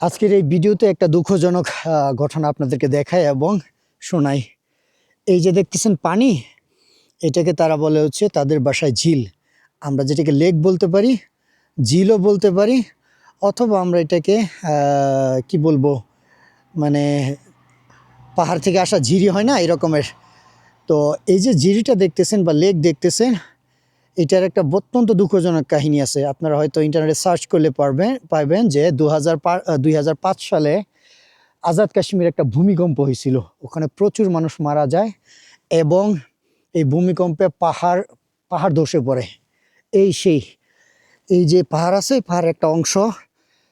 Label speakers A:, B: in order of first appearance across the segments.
A: আজকের এই ভিডিওতে একটা দুঃখজনক ঘটনা আপনাদেরকে দেখায় এবং শোনাই। এই যে দেখতেছেন পানি, এটাকে তারা বলে হচ্ছে তাদের বাসায় ঝিল। আমরা যেটাকে লেক বলতে পারি, ঝিলও বলতে পারি, অথবা আমরা এটাকে কি বলব মানে পাহাড় থেকে আসা ঝিরি হয় না এরকমের। তো এই যে ঝিরিটা দেখতেছেন বা লেক দেখতেছেন এটার একটা অত্যন্ত দুঃখজনক কাহিনী আছে। আপনারা হয়তো ইন্টারনেটে সার্চ করলে পারবেন পাইবেন যে দু হাজার সালে আজাদ কাশ্মীর একটা ভূমিকম্প হয়েছিল। ওখানে প্রচুর মানুষ মারা যায় এবং এই ভূমিকম্পে পাহাড় পাহাড় ধসে পড়ে। এই সেই, এই যে পাহাড় আছে পাহাড়ের একটা অংশ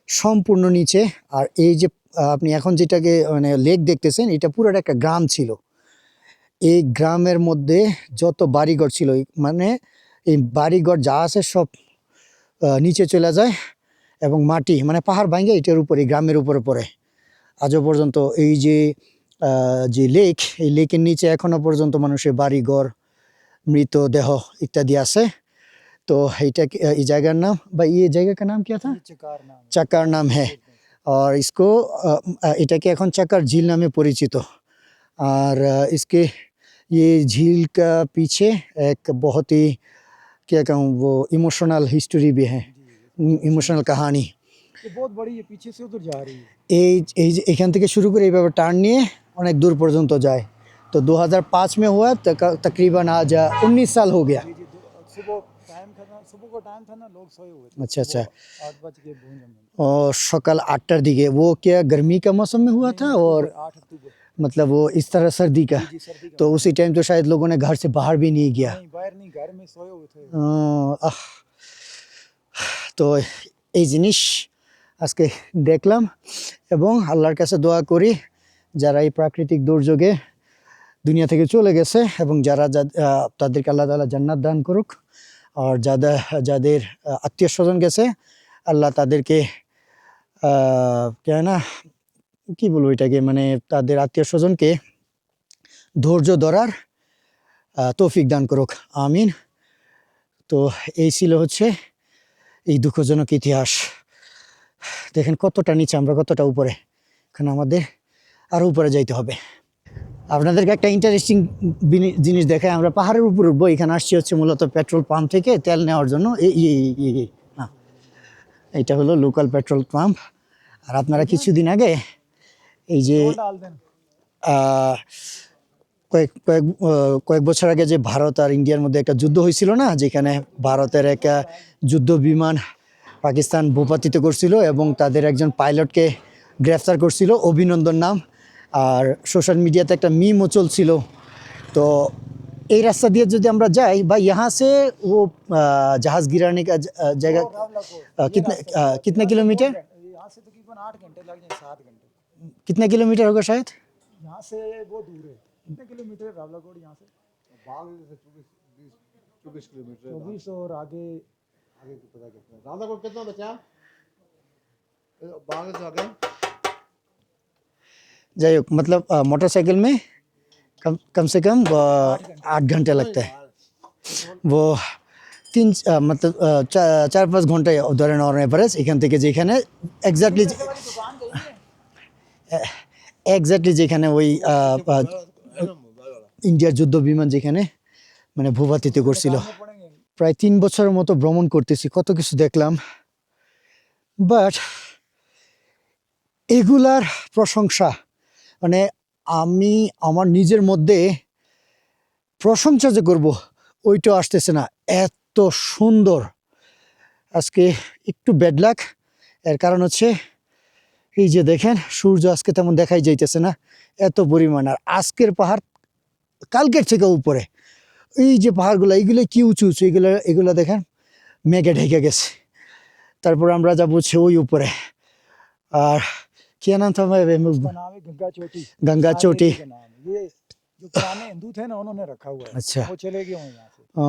A: সম্পূর্ণ নিচে আর এই যে আপনি এখন যেটাকে মানে লেক দেখতেছেন, এটা পুরোটা একটা গ্রাম ছিল। এই গ্রামের মধ্যে যত বাড়িঘর ছিল মানে এই বাড়িঘর যা আছে সব আহ, নিচে চলে যায় এবং মাটি মানে পাহাড় ভাঙে এটার উপরে গ্রামের উপরে পড়ে আজও পর্যন্ত এই যে আহ, যে লেক এই লেকের নিচে এখনো পর্যন্ত মানুষের বাড়িঘর মৃতদেহ ইত্যাদি আছে তো এইটা কি- এই জায়গার নাম বা ये जगह का नाम क्या था चक्कर नाम है और इसको अ, अ, এটাকে এখন চাকার ঝিল নামে পরিচিত और अ, इसके ये झील का पीछे एक बहुत ही क्या कहूँ वो इमोशनल हिस्ट्री भी है ইমোশনাল কাহানি
B: ये बहुत बड़ी है पीछे से उधर जा रही है
A: এই এই যে এখান থেকে শুরু করে এইভাবে টার্ন নিয়ে অনেক দূর পর্যন্ত যায় তো 2005 में हुआ तक- तकरीबन आज उन्नीस साल हो गया
B: जी जी दो- सुबह टाइम था ना सुबह को टाइम था ना लोग सोए हुए थे
A: अच्छा अच्छा
B: वो आठ बज के भूंज में
A: और सकाल आठटार दिखे वो क्या गर्मी का मौसम में हुआ था और
B: आठ अक्टूबर
A: मतलब वो इस तरह सर्दी का
B: जी सर्दी का
A: तो उसी टाइम तो शायद लोगों ने घर से बाहर भी नहीं गया
B: नहीं बाहर नहीं घर में सोए हुए थे
A: আহ, আহ। তো এই জিনিস আজকে দেখলাম এবং আল্লাহর কাছে দোয়া করি যারা এই প্রাকৃতিক দুর্যোগে দুনিয়া থেকে চলে গেছে এবং যারা যা- আহ, তাদেরকে আল্লাহ তালা জান্নাত দান করুক আর যাদের যাদের আত্মীয় স্বজন গেছে আল্লাহ তাদেরকে আহ, কে না কি বলব এটাকে? মানে তাদের আত্মীয় স্বজনকে ধৈর্য ধরার তৌফিক দান করুক। আমিন। তো এই ছিল হচ্ছে এই দুঃখজনক ইতিহাস। দেখেন কতটা নিচে, আমরা কতটা উপরে। এখন আমাদের আরও উপরে যাইতে হবে। আপনাদেরকে একটা ইন্টারেস্টিং জিনিস দেখায় আমরা পাহাড়ের উপর উঠবো। এখানে আসছি হচ্ছে মূলত পেট্রোল পাম্প থেকে তেল নেওয়ার জন্য। এই না। এটা হলো লোকাল পেট্রোল পাম্প আর আপনারা কিছুদিন আগে এই যে
B: वो डाल देना
A: আহ, কয়েক কয়েক আহ, কয়েক বছর আগে যে ভারত আর ইন্ডিয়ার মধ্যে একটা যুদ্ধ হয়েছিল না যেখানে ভারতের একটা যুদ্ধ বিমান পাকিস্তান ভূপাতিত করছিল এবং তাদের একজন পাইলটকে গ্রেফতার করছিল অভিনন্দন নাম আর সোশ্যাল মিডিয়াতে একটা মিমও চলছিল তো এই রাস্তা দিয়ে যদি আমরা যাই বা यहाँ से वो আহ, জাহাজ गिराने का ज- আহ, জায়গা আহ, कितने আহ, कितने किलोमीटर
B: यहाँ से तकरीबन आठ घंटे लग सात घंटे।
A: कितने किलोमीटर होगा शायद?
B: यहाँ से वो दूर है। कितने किलोमीटर है रावलाकोट यहाँ से
C: चौबीस किलोमीटर
B: चौबीस और आगे
C: आगे तो पता कितना कितना बचा? से आगे।
A: जय मतलब मोटरसाइकिल में कम कम से कम आठ घंटे लगते हैं। वो তিন মতলব চার পাঁচ ঘন্টায় ধরেন অন অ্যাভারেজ এখান থেকে যেখানে একজাক্টলি একজাক্টলি যেখানে ওই ইন্ডিয়ার যুদ্ধ বিমান যেখানে মানে ভূপাতিতে করছিল। প্রায় তিন বছরের মতো ভ্রমণ করতেছি, কত কিছু দেখলাম। বাট এগুলার প্রশংসা মানে আমি আমার নিজের মধ্যে প্রশংসা যে করব ওইটাও আসতেছে না। এত সুন্দর আজকে একটু ব্যাড লাক এর কারণ হচ্ছে এই যে দেখেন সূর্য আজকে তেমন দেখাই যাইতেছে না এত পরিমাণ আর আজকের পাহাড় কালকের থেকে উপরে এই যে পাহাড়গুলো এইগুলো কি উঁচু উঁচু এগুলো এগুলো দেখেন মেঘে ঢেকে গেছে তারপর আমরা যাবো হচ্ছে ওই উপরে আর কি নাম था मैं
B: इसका नाम है गंगा चोटी
A: गंगा
B: सारे
A: चोटी
B: के नाम है। ये जो पुराने हिंदू थे ना उन्होंने रखा हुआ है
A: अच्छा
B: वो चले गए हैं यहाँ से
A: ও,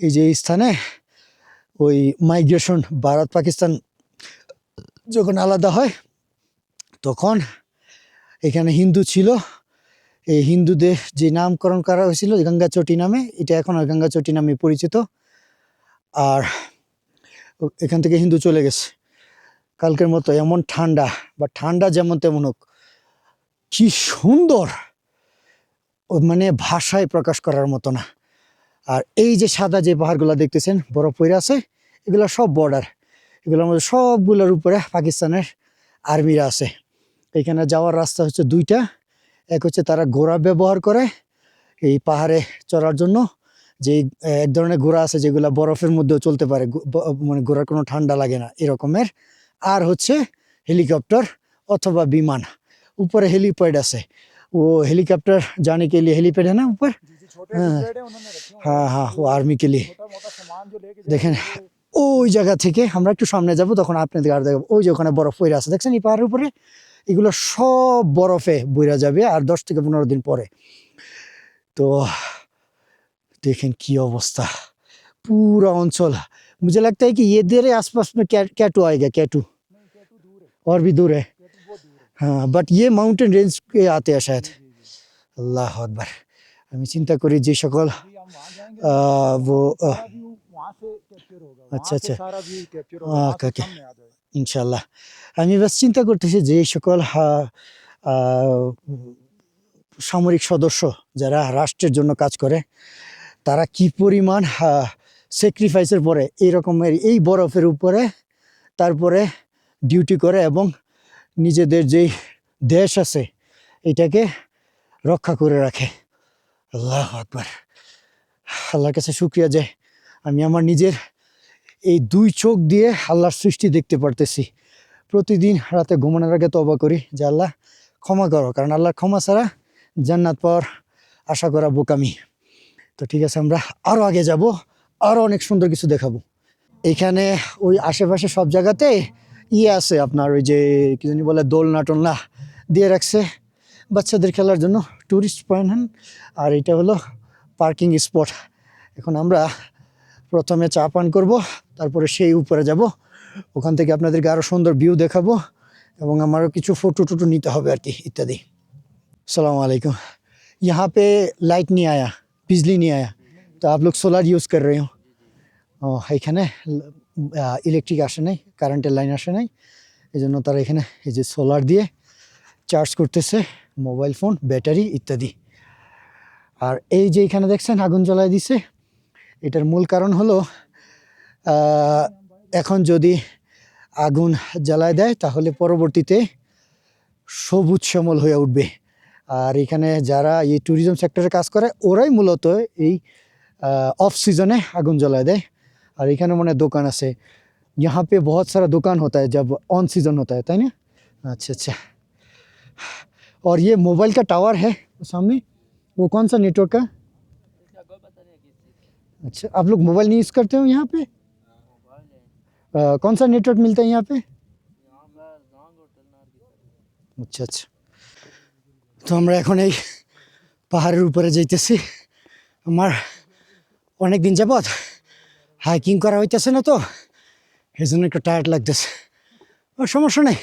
A: এই যে স্থানে ওই মাইগ্রেশন ভারত পাকিস্তান যখন আলাদা হয়, তখন এখানে হিন্দু ছিল। এই হিন্দুদের যে নামকরণ করা হয়েছিল গঙ্গা চটি নামে, এটা এখন আর গঙ্গা চটি নামে পরিচিত। আর এখান থেকে হিন্দু চলে গেছে। কালকের মতো এমন ঠান্ডা, বা ঠান্ডা যেমন তেমন হোক, কি সুন্দর মানে ভাষায় প্রকাশ করার মতো না। আর এই যে সাদা যে পাহাড়গুলো দেখতেছেন, বরফ পড়ে আছে, এগুলো সব বর্ডার এগুলোর মধ্যে সবগুলোর উপরে পাকিস্তানের আর্মিরা আছে। এখানে যাওয়ার রাস্তা হচ্ছে দুইটা। এক হচ্ছে তারা ঘোড়া ব্যবহার করে এই পাহাড়ে চড়ার জন্য। যে এক ধরনের ঘোড়া আছে যেগুলো বরফের মধ্যেও চলতে পারে মানে ঘোড়ার কোনো ঠান্ডা লাগে না এরকমের। আর হচ্ছে হেলিকপ্টার অথবা বিমান। উপরে হেলিপ্যাড আছে। ও হেলিকপ্টার, জানি কে হেলিপ্যাড হ্যাঁ না, উপর?
B: जी जी छोटे
A: हाँ।
B: पेड़ है उन्होंने रखे हुए
A: हाँ हाँ वो आर्मी के लिए
B: छोटा मोटा सामान जो लेके
A: দেখেন ওই জায়গা থেকে আমরা একটু সামনে যাব তখন আপনাদের আর দেখাবো ওই যে ওখানে বরফ পড়ে আছে দেখছেন এই পাহাড়ের উপরে এগুলো সব বরফে বইরা যাবে আর দশ থেকে পনেরো দিন পরে তো देखें की अवस्था पूरा अंचल मुझे लगता है कि ये देर है आसपास में क्या कैटू आएगा कैटू और भी दूर है हाँ बट ये माउंटेन रेंज के आते हैं शायद আল্লাহ আকবার আমি চিন্তা করি যে সকল
B: আচ্ছা আচ্ছা ওকে
A: ইনশাল্লাহ আমি বাস চিন্তা করতেছি যে সকল সামরিক সদস্য যারা রাষ্ট্রের জন্য কাজ করে, তারা কি পরিমাণ স্যাক্রিফাইসের পরে এই রকমের এই বরফের উপরে তারপরে ডিউটি করে এবং নিজেদের যেই দেশ আছে, এটাকে রক্ষা করে রাখে। আল্লাহ আকবার। আল্লাহর কাছে শুক্রিয়া যে আমি আমার নিজের এই দুই চোখ দিয়ে আল্লাহর সৃষ্টি দেখতে পারতেছি। প্রতিদিন রাতে ঘুমানোর আগে তবা করি, যে আল্লাহ ক্ষমা করো, কারণ আল্লাহর ক্ষমা ছাড়া জান্নাত পাওয়ার আশা করা বোকামি। তো ঠিক আছে, আমরা আরও আগে যাব আরও অনেক সুন্দর কিছু দেখাবো। এখানে ওই আশেপাশে সব জায়গাতে ইয়ে আছে আপনার ওই যে, কি জানি বলে দোলনা টোলনা দিয়ে রাখছে বাচ্চাদের খেলার জন্য। টুরিস্ট পয়েন্ট আর এটা হলো পার্কিং স্পট এখন আমরা প্রথমে চা পান করব তারপরে সেই উপরে যাব ওখান থেকে আপনাদেরকে আরও সুন্দর ভিউ দেখাবো এবং আমারও কিছু ফটো টুটো নিতে হবে আর কি ইত্যাদি সালাম আলাইকুম यहाँ पे लाइट नहीं आया बिजली नहीं आया तो आप लोग सोलार यूज़ कर रहे हो ও এখানে ইলেকট্রিক আসে নাই কারেন্টের লাইন আসে নাই এই জন্য তারা এখানে এই যে সোলার দিয়ে চার্জ করতেছে মোবাইল ফোন ব্যাটারি ইত্যাদি আর এই যে এখানে দেখছেন আগুন জ্বলায় দিছে এটার মূল কারণ হলো আহ, এখন যদি আগুন জ্বালায় দেয় তাহলে পরবর্তীতে সবুজ শ্যামল হয়ে উঠবে আর এখানে যারা এই ট্যুরিজম সেক্টরে কাজ করে ওরাই মূলত এই অফ সিজনে আগুন জ্বালায় দেয় আর এখানে মনে হয় দোকান আছে यहाँ पे बहुत सारा दुकान होता है जब ऑन सीजन होता है ताई ना अच्छा अच्छा और ये मोबाइल का टावर है सामने वो कौन सा नेटवर्क का अच्छा आप लोग मोबाइल नहीं यूज़ करते हो यहाँ पे अ, कौन सा नेटवर्क मिलता है यहाँ पे আচ্ছা আচ্ছা তো আমরা এখন এই পাহাড়ের উপরে যাইতেছি আমার অনেক দিন যাবৎ হাইকিং করা হইতেছে না তো এই জন্য একটু টায়ার্ড লাগতেছে আর সমস্যা নেই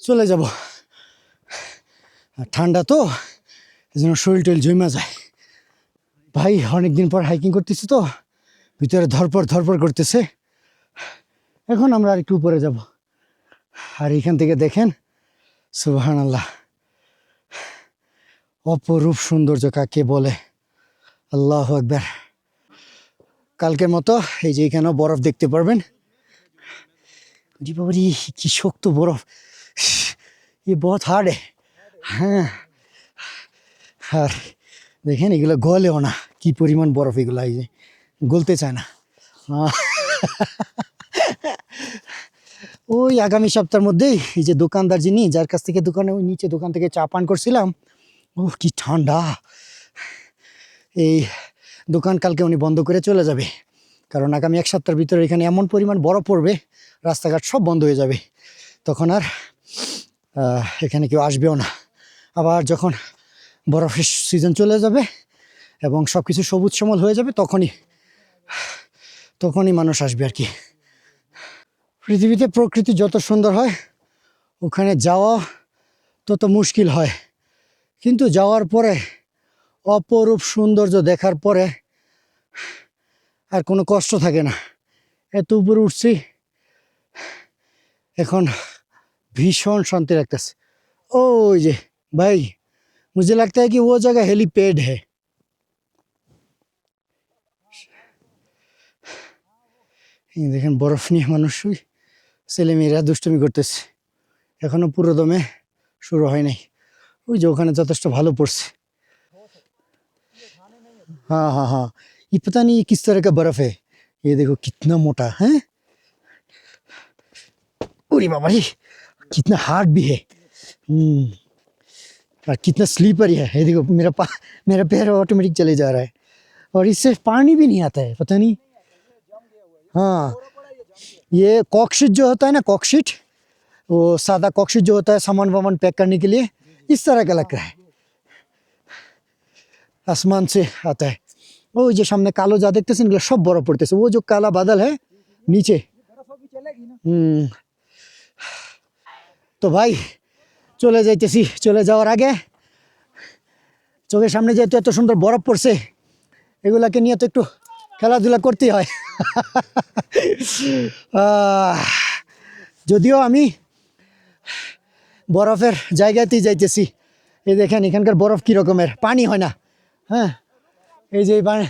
A: চলে যাব আর ঠান্ডা তো এই জন্য শরীর টরিল জমা যায়। ভাই অনেক দিন পর হাইকিং করতেছি তো, ভিতরে ধরপর ধরপর করতেছে। এখন আমরা আর একটু উপরে যাব। আর এখান থেকে দেখেন সুবাহান আল্লাহ অপরূপ সৌন্দর্য কাকে বলে, আল্লাহ একবার কালকের মতো, এই যে এখানেও বরফ দেখতে পারবেন। জি বাবারি কি শক্ত বরফ। এ বহুত হার্ড। হ্যাঁ। আর দেখেন, এগুলো গলেও না। কি পরিমাণ বরফ এগুলো, এই যে গলতে চায় না। ওই আগামী সপ্তাহের মধ্যেই এই যে দোকানদার যিনি, যার কাছ থেকে দোকানে, ওই নিচে দোকান থেকে চা পান করছিলাম, ও কি ঠান্ডা। এই দোকান কালকে উনি বন্ধ করে চলে যাবে। কারণ আগামী এক সপ্তাহের ভিতরে এখানে এমন পরিমাণ বরফ পড়বে, রাস্তাঘাট সব বন্ধ হয়ে যাবে। তখন আর এখানে কেউ আসবেও না। আবার যখন বরফের সিজন চলে যাবে এবং সব কিছু সবুজ সমল হয়ে যাবে, তখনই তখনই মানুষ আসবে আর কি। পৃথিবীতে প্রকৃতি যত সুন্দর হয়, ওখানে যাওয়া তত মুশকিল হয়। কিন্তু যাওয়ার পরে, অপরূপ সৌন্দর্য দেখার পরে, আর কোনো কষ্ট থাকে না। এত উপরে উঠছি, এখন ভীষণ শান্তি রাখতেছে ওই যে भाई मुझे लगता है कि वो जगह हेलीपैड है এই দেখেন বরফ নিয়ে মানুষই ছেলেমেয়েরা দুষ্টুমি করতেছে এখনো পুরো দমে শুরু হয় নাই ওই যে ওখানে যথেষ্ট ভালো পড়ছে हाँ हाँ हाँ ये पता नहीं ये किस तरह का बर्फ है ये देखो कितना मोटा है अरे बाबा रे कितना हार्ड भी है हम्म और कितना स्लीपर है। ये देखो मेरा पा मेरा पैर ऑटोमेटिक चले जा रहा है। और इससे पानी भी नहीं आता है पता नहीं। हाँ ये कॉकशीट जो होता है ना कॉकशीट वो सादा कॉकशीट जो होता है सामान वामान पैक करने के लिए इस तरह का लग रहा है। आसमान से आता है। वो जो सामने कालो जा देखते हैं सब बर्फ़ पड़ते हैं। वो जो काला बादल है नीचे। हम्म। तो भाई চলে যাইতেছি চলে যাওয়ার আগে। চোখের সামনে যেহেতু এত সুন্দর বরফ পড়ছে এগুলাকে নিয়ে তো একটু খেলাধুলা করতেই হয়। যদিও আমি বরফের জায়গাতেই যাইতেছি। এই দেখেন এখানকার বরফ কী রকমের? পানি হয় না। হ্যাঁ এই যে পানি।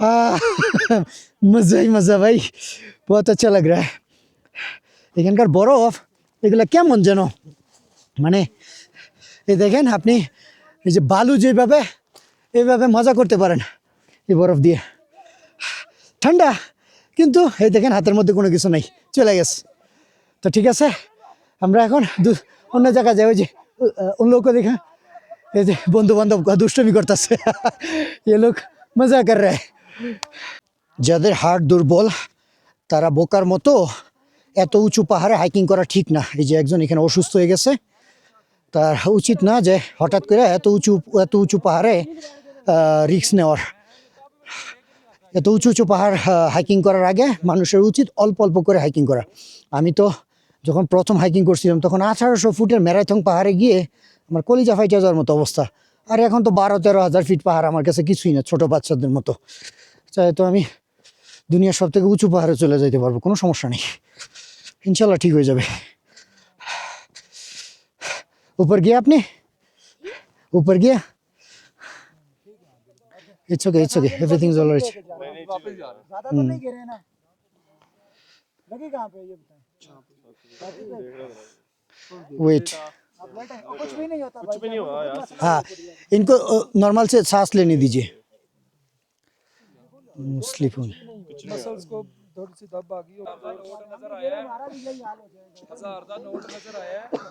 A: আহ, মজা ভাই বহুত আচ্ছা লাগ এখানকার বরফ এগুলো কেমন যেন? মানে এই দেখেন আপনি, এই যে বালু যেভাবে এইভাবে মজা করতে পারেন, এই বরফ দিয়ে। ঠান্ডা, কিন্তু এই দেখেন হাতের মধ্যে কোনো কিছু নাই, চলে গেছে। তো ঠিক আছে, আমরা এখন অন্য জায়গায় যাই, ওই যে, অন্য লোক দেখা, এই যে বন্ধু বান্ধব দুষ্টমি করতেছে। এ লোক মজা কর রে। যাদের হার্ট দুর্বল, তারা বোকার মতো এত উঁচু পাহাড়ে হাইকিং করা ঠিক না। এই যে একজন এখানে অসুস্থ হয়ে গেছে তার উচিত না যে হঠাৎ করে এত উঁচু এত উঁচু পাহাড়ে রিস্ক নেওয়ার। এত উঁচু উঁচু পাহাড় হাইকিং করার আগে মানুষের উচিত অল্প অল্প করে হাইকিং করা। আমি তো যখন প্রথম হাইকিং করছিলাম, তখন আঠারোশো ফুটের ম্যারাথন পাহাড়ে গিয়ে আমার কলিজা ফাইটে যাওয়ার মতো অবস্থা। আর এখন তো বারো, তেরো হাজার ফিট পাহাড় আমার কাছে কিছুই না, ছোটো বাচ্চাদের মতো। চাই তো আমি দুনিয়ার সব থেকে উঁচু পাহাড়ে চলে যেতে পারব, কোনো সমস্যা নেই। ইনশাল্লাহ ঠিক হয়ে যাবে। ऊपर गया आपने? ऊपर गया? It's okay it's okay everything is alright
B: ज़्यादा तो नहीं गिरे ना। लगे कहाँ पे ये बताएँ?
A: वेट
B: हैं? कुछ भी नहीं होता कुछ भी नहीं हुआ
A: हाँ इनको नॉर्मल से सांस लेने दीजिए। स्लीप होने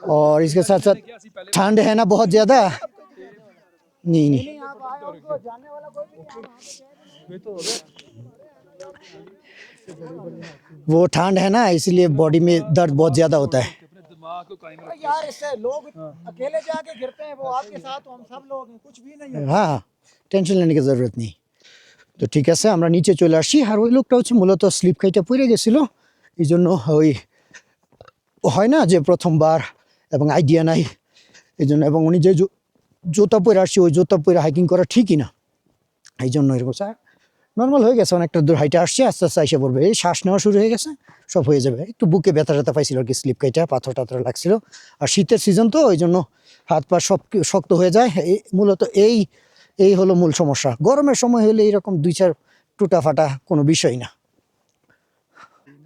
A: और इसके साथ साथ ठंड है ना बहुत ज़्यादा। नहीं नहीं।
B: तो तो
A: वो ठंड है ना इसलिए बॉडी में दर्द बहुत ज़्यादा होता है।
B: यार इससे लोग अकेले जाके गिरते हैं वो आपके साथ हम सब लोग हैं कुछ भी नहीं है
A: हाँ, हाँ। टेंशन लेने की ज़रूरत नहीं। তো ঠিক আছে, আমরা নিচে চলে আসছি আর ওই লোকটা হচ্ছে মূলত স্লিপ খাইটা পড়ে গেছিল। এই জন্য ওই হয় না যে প্রথমবার এবং আইডিয়া নাই। এই জন্য এবং উনি যে জুতা পরে আসছি, ওই জুতা পরে হাইকিং করা ঠিকই না। এই জন্য এরকম স্যার নর্মাল হয়ে গেছে, অনেকটা দূর হাইটে আসছে, আস্তে আস্তে এসে পড়বে। এই শ্বাস নেওয়া শুরু হয়ে গেছে, সব হয়ে যাবে। একটু বুকে ব্যথা ট্যাথা পাইছিল আর কি, স্লিপ কাইটা পাথর টাথর লাগছিল। আর শীতের সিজন তো ওই জন্য হাত পা সব শক্ত হয়ে যায়। এই মূলত এই এই হলো মূল সমস্যা গরমের সময় হলে এইরকম দুই চার টুটা ফাটা কোনো বিষয় না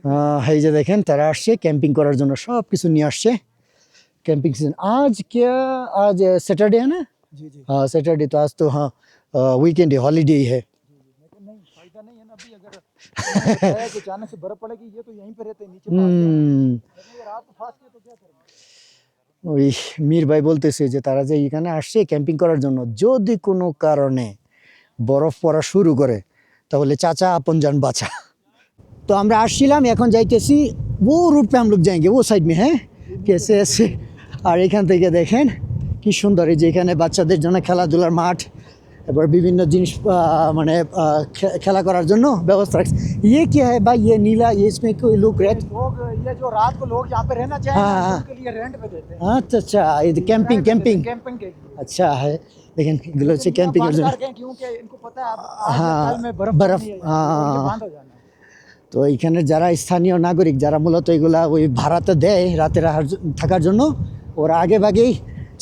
A: আহ, এই যে দেখেন তারা আসছে ক্যাম্পিং করার জন্য সব কিছু নিয়ে আসছে कैंपिंग सीजन आज क्या आज सैटरडे है ना
B: जी जी
A: हाँ सैटरडे तो आज तो हाँ वीकेंड है हॉलीडे ही है
B: लेकिन नहीं फायदा नहीं है ना अभी अगर उन्होंने बताया कि अचानक से बर्फ पड़ेगी ये तो यहीं पे रहते हैं नीचे पहाड़ पे।
A: হুম
B: लेकिन ये रात को फांस के तो क्या करेंगे
A: ওই মীর ভাই বলতেছে যে তারা যে এখানে আসছে ক্যাম্পিং করার জন্য, যদি কোনো কারণে বরফ পড়া শুরু করে, তাহলে চাচা আপন যান বাঁচা। তো আমরা আসছিলাম, এখন যাইতেছি, ও রুট পে আমলুক যাইগে, ও সাইড মে হ্যাঁ? কেসে এসে আর এখান থেকে দেখেন, কি সুন্দর এই যে এখানে বাচ্চাদের জন্য খেলাধুলার মাঠ। এবার বিভিন্ন জিনিস মানে খেলা করার জন্য ব্যবস্থা রাখছে ইয়ে কি হ্যাঁ ভাই ইয়ে নীলা ये इसमें कोई लोग
B: रेंट
A: अच्छा है लेकिन कैंपिंग
B: कर क्योंकि इनको पता है बर्फ़ हाँ
A: তো এখানে যারা স্থানীয় নাগরিক যারা মূলত এগুলা ওই ভাড়াতে দেয় রাতে থাকার জন্য ওরা আগে ভাগেই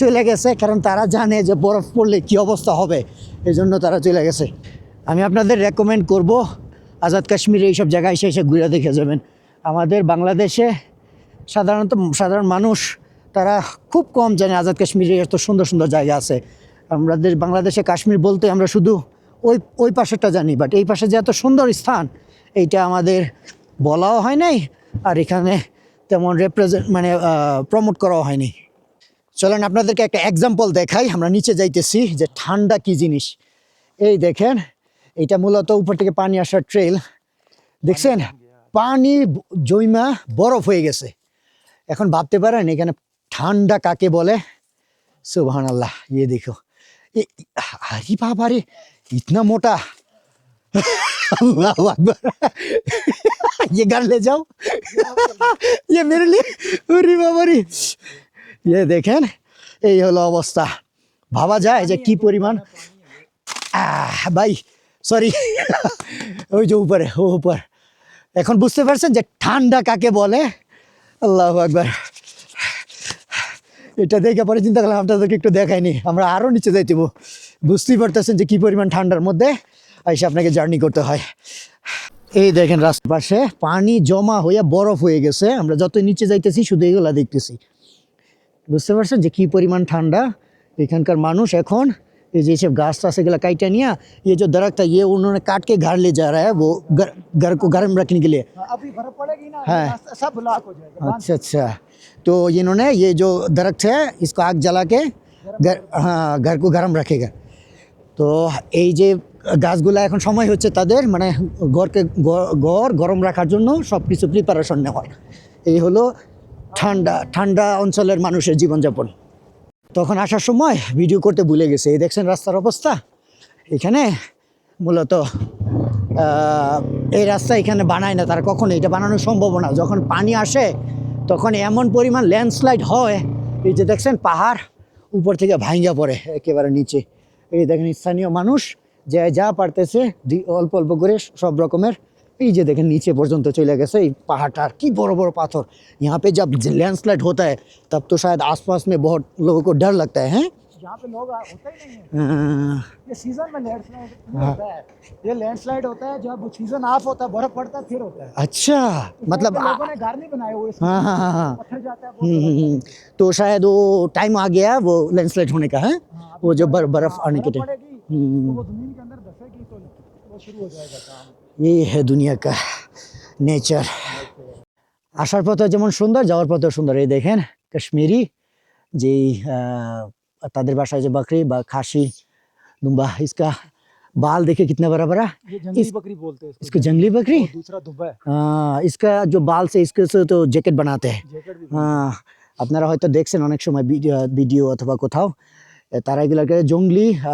A: চলে গেছে, কারণ তারা জানে যে বরফ পড়লে কী অবস্থা হবে। এই জন্য তারা চলে গেছে। আমি আপনাদের রেকমেন্ড করব, আজাদ কাশ্মীরে এইসব জায়গায় এসে এসে ঘুরে দেখে যাবেন। আমাদের বাংলাদেশে সাধারণত, সাধারণ মানুষ, তারা খুব কম জানে আজাদ কাশ্মীরে এত সুন্দর সুন্দর জায়গা আছে। আমাদের বাংলাদেশে কাশ্মীর বলতে আমরা শুধু ওই ওই পাশেরটা জানি বাট এই পাশে যে এত সুন্দর স্থান, এইটা আমাদের বলাও হয় নাই, আর এখানে তেমন রেপ্রেজেন্ট মানে প্রমোট করাও হয়নি চলেন আপনাদেরকে একটা এক্সাম্পল দেখাই আমরা নিচে যাইতেছি যে ঠান্ডা কি জিনিস এই দেখেন এটা মূলত উপর থেকে পানি আসার ট্রেল দেখছেন পানি ব- জৈমা বরফ হয়ে গেছে এখন ভাবতে পারেন এখানে ঠান্ডা কাকে বলে সুবহান আল্লাহ ইয়ে দেখো এ- আরে বাবা রে ইতনা মোটা अल्लाह अकबर ये घर ले जाओ ये मेरे लिए अरे बाबा रे ये দেখেন, এই হলো অবস্থা। ভাবা যায় যে কি পরিমাণ। ভাই সরি ওই যে উপরে, ও উপর। এখন বুঝতে পারছেন যে ঠান্ডা কাকে বলে? আল্লাহ একবার এটা দেখে পরে চিন্তা করলাম, আপনাদেরকে একটু দেখাইনি। আমরা আরও নিচে যাইতেব বুঝতেই পারতেছেন যে কি পরিমাণ ঠান্ডার মধ্যে এসে আপনাকে জার্নি করতে হয়। এই দেখেন রাস্তার পাশে পানি জমা হয়ে বরফ হয়ে গেছে। আমরা যত নিচে যাইতেছি, শুধু এগুলা দেখতেছি। বুঝতে পারছেন যে কি পরিমাণ ঠান্ডা এখানকার মানুষ এখন ये जैसे घास टास गला काटा नहीं ये जो दरख्त है ये उन्होंने काट के घर ले जा रहा है वो घर घर को गर्म रखने के लिए
D: अभी बर्फ पड़ेगी ना
A: हाँ।
D: रास्ता सब ब्लॉक हो जाएगा
A: अच्छा अच्छा तो इन्होंने ये जो दरख्त है इसको आग जला के घर हाँ घर को गर्म रखेगा তো এই যে গাছগুলো এখন সময় হচ্ছে তাদের মানে ঘরকে ঘর- ঘর গরম রাখার জন্য সব কিছু প্রিপারেশন নেওয়ার এই হলো ঠান্ডা ঠান্ডা অঞ্চলের মানুষের জীবনযাপন। তখন আসার সময় ভিডিও করতে ভুলে গেছে। এই দেখছেন রাস্তার অবস্থা? এখানে মূলত এই রাস্তা এখানে বানায় না, তারা কখনো এটা বানানো সম্ভব না। যখন পানি আসে, তখন এমন পরিমাণ ল্যান্ডস্লাইড হয়, এই যে দেখছেন পাহাড় উপর থেকে ভাঙ্গা পড়ে একেবারে নিচে। এই দেখেন স্থানীয় মানুষ যে যা পারতেছে অল্প অল্প করে সব রকমের এই যে দেখেন নিচে পর্যন্ত চলে গেছে এই পাহাড়টার কি बड़ बड़ पाथर यहाँ पे जब लैंडस्लाइड होता है तब तो शायद आसपास में बहुत लोगों को डर लगता है हैं
D: यहाँ पे लोग आ- होता ही नहीं है
A: हाँ,
D: ये सीजन में लैंडस्लाइड नहीं होता है ये लैंडस्लाइड होता है जब सीजन ऑफ होता है बर्फ पड़ता है फिर होता है
A: अच्छा मतलब
D: यहाँ पे
A: आ-
D: लोगों ने घर नहीं बनाए हुए इसमें।
A: हाँ हाँ हाँ हाँ
D: पत्थर जाता है
A: हम्म,
D: बहुत
A: हम्म, हम्म। तो शायद वो टाइम आ गया वो लैंडस्लाइड होने का है
D: हाँ,
A: वो जो बर, बर्फ आने के
D: बर्फ
A: टाइम
D: पड़ेगी
A: हम्म।
D: तो वो जमीन के अंदर धसेगी तो वो शुरू हो जाएगा काम
A: এই হে দুনিয়া কা নেচার আসার পথে যেমন সুন্দর যাওয়ার পথেও সুন্দর এই দেখেন কাশ্মীরি যেই আহ, তাদের বাসায় যে बकरी বা খাসি दुम्बा इसका बाल देखे कितना बड़ा बड़ा
D: ये जंगली
A: इस-
D: बकरी बोलते हैं
A: इसको जंगली बकरी
D: और दूसरा दुब्बा है
A: हाँ, इसका जो बाल से इसके से तो জ্যাকেট বানাতে हैं
D: जैकेट भी
A: হ্যাঁ আপনারা হয়তো দেখছেন অনেক সময় ভিডিও ভিডিও অথবা কোথাও এ, তারা এগুলাকে জঙ্গলি আহ,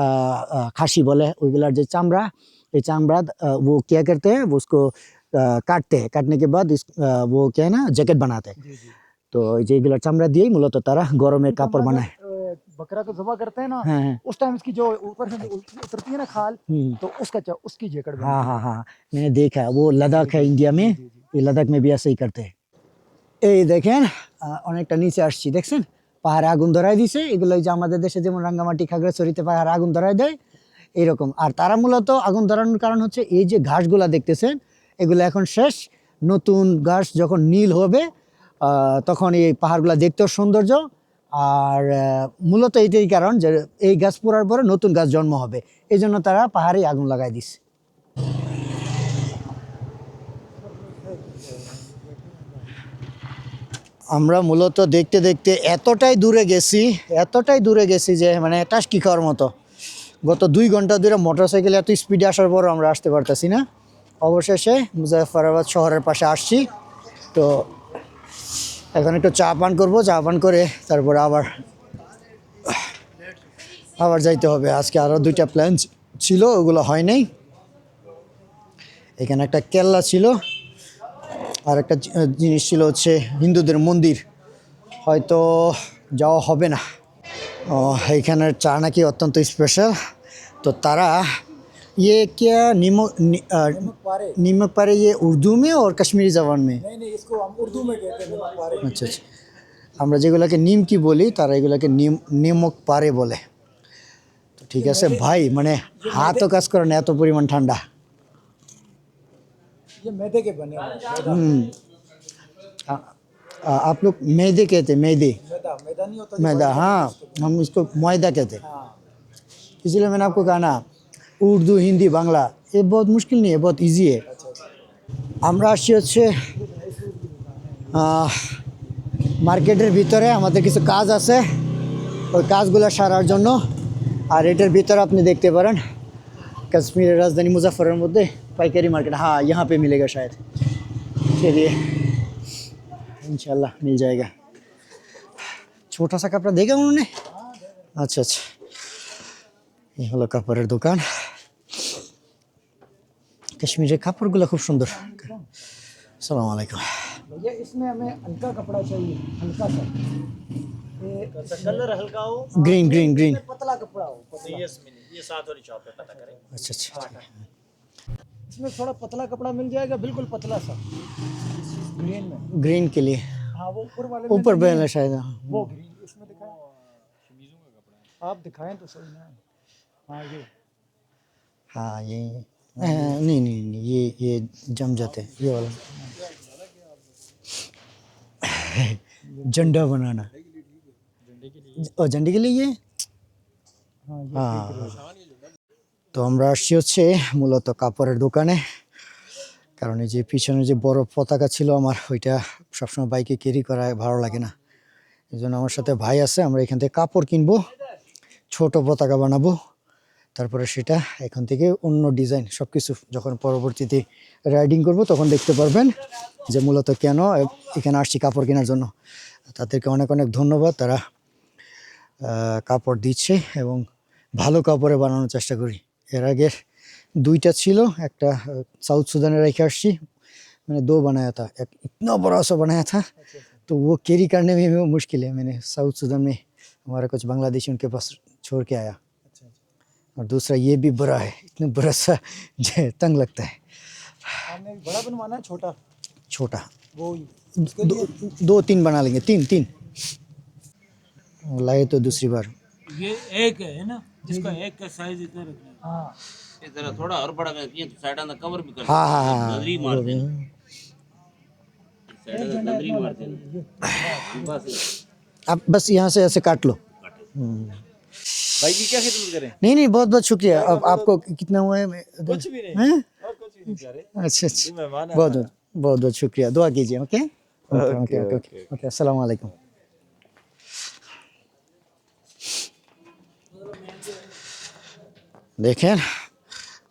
A: আহ, খাসি বলে ওইগুলার যে চামড়া এই চামড়া আহ, वो क्या करते हैं वो उसको আহ, কাটতে हैं काटने के बाद इस আহ, वो क्या है ना জ্যাকেট বানাতে हैं
D: जी जी
A: তো এই যে এগুলার চামড়া দিয়েই মূলত তারা গরমের কাপড়
D: जब
A: বানায়
D: अ, बकरा को जबा करते हैं ना
A: হ্যাঁ হ্যাঁ
D: उस टाइम इसकी जो ऊपर से उतरती है ना खाल
A: হুম,
D: तो उसका च- उसकी जैकेट बनती
A: हाँ हाँ हाँ मैंने देखा वो लद्दाख है इंडिया में
D: जी, जी।
A: এই লাদাখ মে বি ऐसे ही करते हैं এই দেখেন আহ, অনেকটা নিচে আসছি দেখছেন পাহাড়ে আগুন ধরাই দিছে এগুলো ওই যে আমাদের দেশে যেমন রাঙ্গামাটি খাগড়াছড়িতে পাহাড়ে আগুন ধরাই দেয় এরকম। আর তারা মূলত আগুন ধরানোর কারণ হচ্ছে এই যে ঘাসগুলা দেখতেছেন, এগুলো এখন শেষ। নতুন ঘাস যখন নীল হবে তখন এই পাহাড়গুলো দেখতেও সৌন্দর্য। আর মূলত এইটাই কারণ যে এই গাছ পোড়ার পরে নতুন গাছ জন্ম হবে। এই জন্য তারা পাহাড়ে আগুন লাগাই দিছে। আমরা মূলত দেখতে দেখতে এতটাই দূরে গেছি, এতটাই দূরে গেছি যে মানে টাস্কি খাওয়ার মতো। গত দুই ঘণ্টা ধরে মোটরসাইকেল এত স্পিডে আসার পরও আমরা আসতে পারতেছি না। অবশেষে মুজাফরাবাদ শহরের পাশে আসছি। তো এখন একটু চা পান করব, চা পান করে তারপরে আবার আবার যাইতে হবে। আজকে আরও দুইটা প্ল্যান ছিল, ওগুলো হয় নাই। এখানে একটা কেল্লা ছিল, আর একটা জিনিস ছিল হচ্ছে হিন্দুদের মন্দির। হয়তো যাওয়া হবে না। ও, এইখানের চা নাকি অত্যন্ত স্পেশাল তো তারা ये क्या नीमक नी- अ,
D: पारे
A: नीमक पारे ये उर्दू में और कश्मीरी जबान में
D: नहीं नहीं इसको हम उर्दू में कहते हैं नमक पारे
A: আচ্ছা আচ্ছা আমরা যেগুলোকে নিম কি বলি তারা এগুলোকে নিম নিমক পারে বলে তো ঠিক আছে ভাই মানে হাতও কাজ করে না এত পরিমাণ ঠান্ডা
D: ये मैदे के बने हुए हैं
A: হুম आ- आ- आप लोग मैदे कहते हैं मैदे
D: मैदा मैदा नहीं होता जो
A: मैदा
D: बड़ा-
A: हाँ हम इसको मैदा कहते हैं
D: हाँ
A: इसलिए मैंने आपको कहा ना উর্দু হিন্দি বাংলা এ বহুত মুশকিল নেই বহুত ইজি है
D: अच्छा अच्छा
A: আমরা আসছি হচ্ছে আহ, মার্কেটের ভিতরে আমাদের কিছু কাজ আছে ওই কাজগুলো সারার জন্য আর এটার ভিতরে আপনি দেখতে পারেন কাশ্মীরের রাজধানী মুজাফরের মধ্যে পাইকারি मार्केट हाँ यहाँ पे मिलेगा शायद चलिए इंशाल्लाह मिल जाएगा छोटा सा कपड़ा देगा उन्होंने अच्छा अच्छा এই হলো কাপড়ের দোকান কাশ্মীরের কাপড়গুলো খুব সুন্দর সালাম আলাইকুম
D: भैया इसमें हमें हल्का कपड़ा चाहिए हल्का सा ये कलर हल्का हो
A: ग्रीन ग्रीन ग्रीन
D: पतला कपड़ा हो पतला
E: ये सात वाली शॉप पे पता करें
A: अच्छा अच्छा
D: इसमें थोड़ा पतला कपड़ा मिल जाएगा बिल्कुल पतला सा ग्रीन में
A: ग्रीन के लिए
D: हाँ वो ऊपर वाले में
A: ऊपर
D: नहीं
A: बैल
D: है।
A: है शायद हाँ।
D: वो ग्रीन इसमें दिखाएं आप दिखाएं तो सही ना हाँ ये
A: हाँ ये हाँ, नहीं नहीं नहीं ये ये जम जाते हैं ये वाला झंडा बनाना और झंडे के लिए ये
D: हाँ ये
A: হ্যাঁ তো আমরা আসছি হচ্ছে মূলত কাপড়ের দোকানে কারণ এই যে পিছনে যে বড় পতাকা ছিল আমার ওইটা সবসময় বাইকে ক্যারি করা ভালো লাগে না এই জন্য আমার সাথে ভাই আছে আমরা এখান থেকে কাপড় কিনবো ছোট পতাকা বানাবো তারপরে সেটা এখান থেকে অন্য ডিজাইন সব কিছু যখন পরবর্তীতে রাইডিং করব তখন দেখতে পারবেন যে মূলত কেন এখানে আসছি কাপড় কেনার জন্য তাদেরকে অনেক অনেক ধন্যবাদ তারা আহ, কাপড় দিচ্ছে এবং ভালো কাপড়ে বানানোর চেষ্টা করি এর আগে দুইটা ছিল একটা আহ, साउथ सुदान রেখে আসছি मैंने दो बनाया था एक इतना बड़ा सा बनाया था तो वो कैरी करने में भी मुश्किल है मैंने साउथ सुदान में हमारा कुछ बांग्लादेशी उनके पास छोड़ के आया और दूसरा ये भी बुरा है इतना बड़ा सा जो तंग लगता है।
D: आपने बड़ा बनवाना है छोटा?
A: छोटा।
D: वो
A: दो, दो तीन बना लेंगे तीन तीन। लाए तो दूसरी बार।
E: ये एक है ना? जिसका एक का साइज़ इतना रखना
D: हाँ।
E: है। जरा थोड़ा और बड़ा कर दिए तो साइड अंदर कवर भी कर
A: हाँ हाँ हाँ।
E: नजरी मार देना। साइड अंदर नजरी मार देना। बस
A: आप बस यहाँ से ऐसे काट लो। हम्म।
B: भाई की क्या खिदमत करें
A: नहीं नहीं बहुत बहुत शुक्रिया अब आपको कितना हुआ है मैं-
B: कुछ भी नहीं
A: हैं?
B: और कुछ भी नहीं कह रहे
A: अच्छा अच्छा
B: मेहमान है
A: बहुत बहुत बहुत बहुत शुक्रिया दुआ कीजिए okay okay okay okay okay okay अस्सलाम वालेकुम দেখেন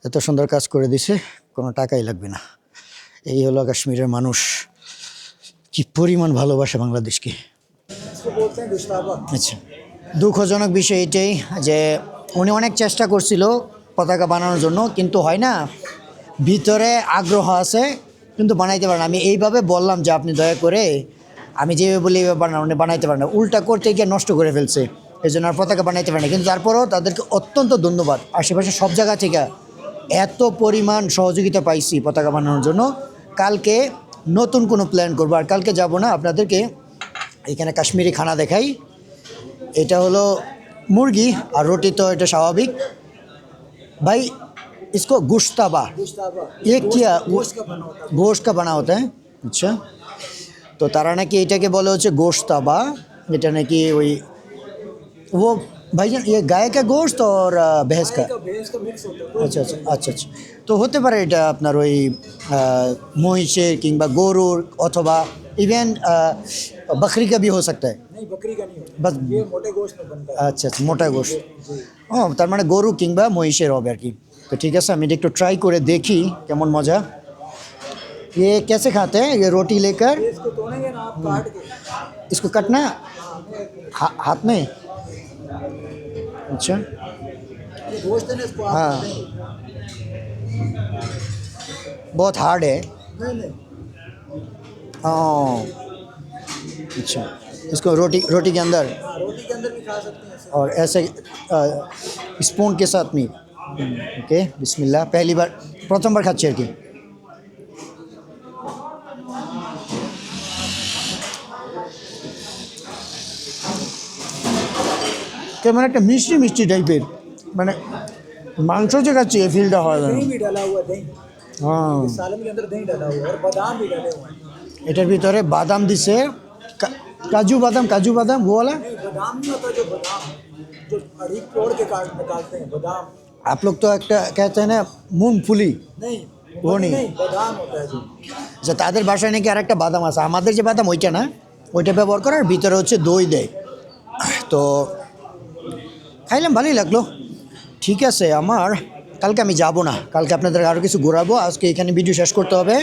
A: এত সুন্দর কাজ করে দিছে কোনো টাকাই লাগবে না এই হলো কাশ্মীরের মানুষ কি পরিমাণ ভালোবাসে বাংলাদেশকে
D: इसको बोलते हैं गुश्ताबा
A: আচ্ছা দুঃখজনক বিষয় এটাই যে উনি অনেক চেষ্টা করছিল পতাকা বানানোর জন্য, কিন্তু হয় না। ভিতরে আগ্রহ আছে, কিন্তু বানাইতে পারে না। আমি এইভাবে বললাম যে আপনি দয়া করে, আমি যেভাবে বলি এইভাবে বানান, উনি বানাইতে পারেন না। উল্টা করতে গিয়ে নষ্ট করে ফেলছে এই জন্য আর পতাকা বানাইতে পারে না কিন্তু তারপরেও তাদেরকে অত্যন্ত ধন্যবাদ। আশেপাশে সব জায়গা থেকে এত পরিমাণ সহযোগিতা পাইছি পতাকা বানানোর জন্য। কালকে নতুন কোনো প্ল্যান করব। আর কালকে যাব না, আপনাদেরকে এখানে কাশ্মীরি খানা দেখাই। এটা হলো মুরগি আর রুটি তো এটা স্বাভাবিক ভাই इसको गुश्ताबा
D: गुश्ताबा
A: ये क्या
D: गोश्त का बना होता
A: গোশ কা বানা হতা হ্যাঁ আচ্ছা তো তারা নাকি এটাকে বলে হচ্ছে গোশতাবা এটা নাকি ওই वो ভাইজান ये गाय का गोश्त और अ, भैंस का
D: है भैंस का मिक्स होता है
A: আচ্ছা আচ্ছা আচ্ছা আচ্ছা তো হতে পারে এটা আপনার ওই আহ, মহিষের কিংবা গরুর অথবা ইভেন বকরি কা भी हो सकता है
D: नहीं बकरी का नहीं होता
A: बस
D: ये मोटे गोश्त में बनता है
A: আচ্ছা আচ্ছা মোটা গোশ ও তার মানে গরু কিংবা মহিষের হবে আর কি তো ঠিক আছে আমি এটা একটু ট্রাই করে দেখি কেমন মজা ये कैसे खाते हैं ये रोटी लेकर
D: ये इसको तोड़ेंगे ना आप काट के
A: इसको कटना हा, हाथ में अच्छा
D: ये गोश्त है ना इसको आप
A: हाँ
D: काटेंगे।
A: बहुत हार्ड है
D: नहीं नहीं
A: हाँ अच्छा इसको रोटी रोटी के अंदर
D: हाँ रोटी के अंदर भी खा सकते हैं इसे।
A: और ऐसे स्पून के साथ में ওকে বিসমিল্লাহ পহলি বার প্রথমবার খাচ্ছি আর কি কেমন একটা মিষ্টি মিষ্টি টাইপের মানে মাংস যে খাচ্ছি এই ফিলটা হয় না
D: दही भी डाला हुआ दही
A: হ্যাঁ
D: सालन के अंदर दही डाला हुआ है और बादाम भी डाले हुए हैं
A: এটার ভিতরে বাদাম দিছে কা- কাজু বাদাম কাজু বাদাম গোয়ালা
D: नहीं बादाम नहीं होता जो बादाम जो अड़ीक तोड़ के काट निकालते हैं बादाम
A: आप लोग तो একটা कहते हैं ना मूंगफली
D: नहीं
A: वो नहीं।
D: नहीं बादाम होता है जो
A: যে তাদের বাসায় নাকি আরেকটা বাদাম আছে আমাদের যে বাদাম ওইটা না ওইটা ব্যবহার করার ভিতরে হচ্ছে দই দেয় তো খাইলাম ভালোই লাগলো ঠিক আছে আমার কালকে আমি যাব না কালকে আপনাদের আরও কিছু ঘোরাবো আজকে এখানে ভিডিও শেষ করতে হবে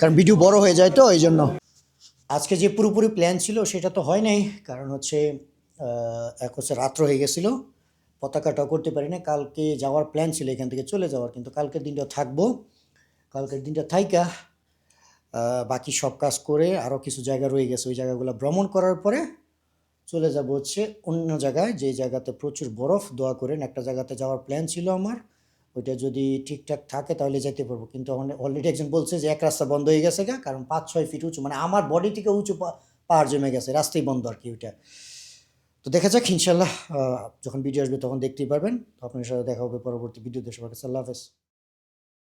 A: কারণ ভিডিও বড় হয়ে যায় তো এই জন্য আজকে যে পুরোপুরি প্ল্যান ছিল সেটা তো হয় নাই, কারণ হচ্ছে এক হচ্ছে রাত্র হয়ে গেছিল, পতাকাটাও করতে পারি না কালকে যাওয়ার প্ল্যান ছিল এখান থেকে চলে যাওয়ার, কিন্তু কালকের দিনটা থাকব, কালকের দিনটা থাইকা বাকি সব কাজ করে আরও কিছু জায়গা রয়ে গেছে, ওই জায়গাগুলো ভ্রমণ করার পরে চলে যাব হচ্ছে অন্য জায়গায়, যে জায়গাতে প্রচুর বরফ, দোয়া করেন, একটা জায়গাতে যাওয়ার প্ল্যান ছিল আমার ওইটা যদি ঠিকঠাক থাকে তাহলে যেতে পারব। কিন্তু অলরেডি একজন বলছে যে এক রাস্তা বন্ধ হয়ে গেছে গা, কারণ পাঁচ, ছয় ফিট উঁচু মানে আমার বডি থেকে উঁচু পাহাড় জমে গেছে, রাস্তাই বন্ধ আর কি ওইটা। তো দেখা যাক ইনশাল্লাহ যখন ভিডিও আসবে তখন দেখতেই পারবেন। তো আপনার সাথে দেখা হবে পরবর্তী সবার কাছে আল্লাহ হাফেজ।